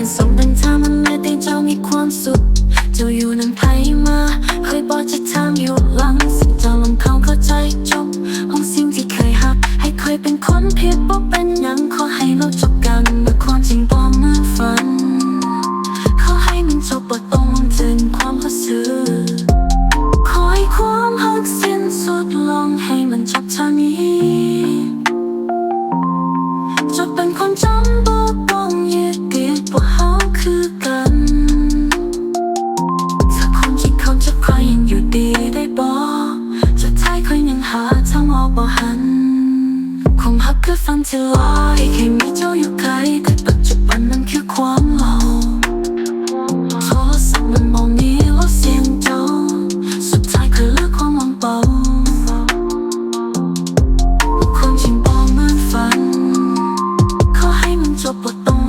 ยนสมดังทามันเลยแต่เจ้ามีความสุขเจ้าอยู่นั้นไพมาเคยบอกจะทำอยู่หลังสิ่เจ้าลงเขาเข้าใจจบของสิ่งที่เคยหัก ให้เคยเป็นคนผิดบ่เป็นยัง ที่ลอยแค่มีเจ้าอยู่ใกลแต่ปัจจุบันนั้นคือความหลงโทรศัพท์มันมองนี้แล้วเสียงเจ้าสุดท้ายคือเลือกความหวังเบาคนจริงบอกเหมือนฝันเขาให้มันจบบทต้อง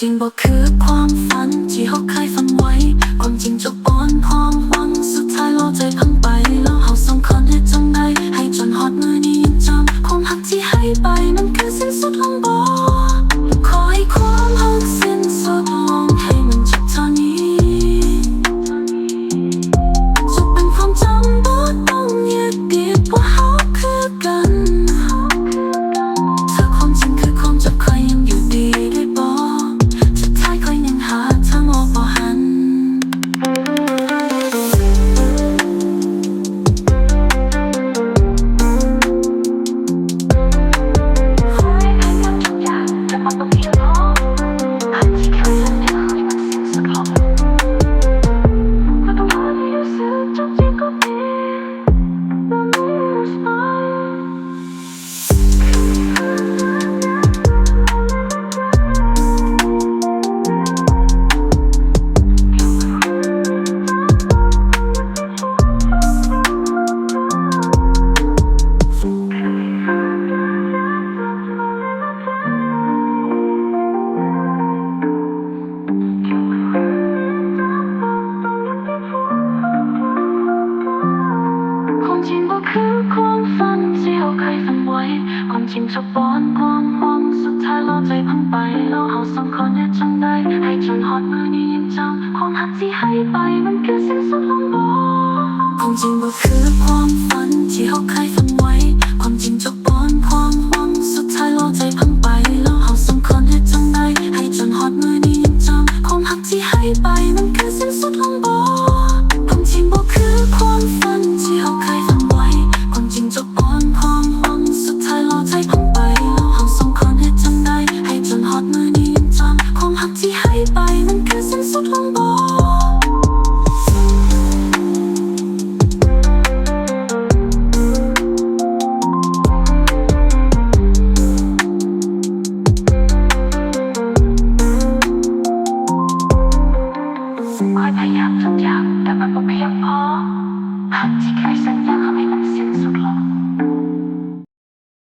จริงบอกคือความฝันที่เขาเคยฝันไว้ ความจริง ความจริงจะป้อนความหวังสุดท้ายเราใจพังไปเราเราสองคนยังจำได้ ให้จนหอดมือนี้ยังจำความหักที่ให้ไปมันคือสิ้นสุดลงบ่ความจริงก็คือความฝันที่เขาเคย อยากแต่มันก็เพียงพอหากที่ใครสัญญาให้มันสิ้นสุดลง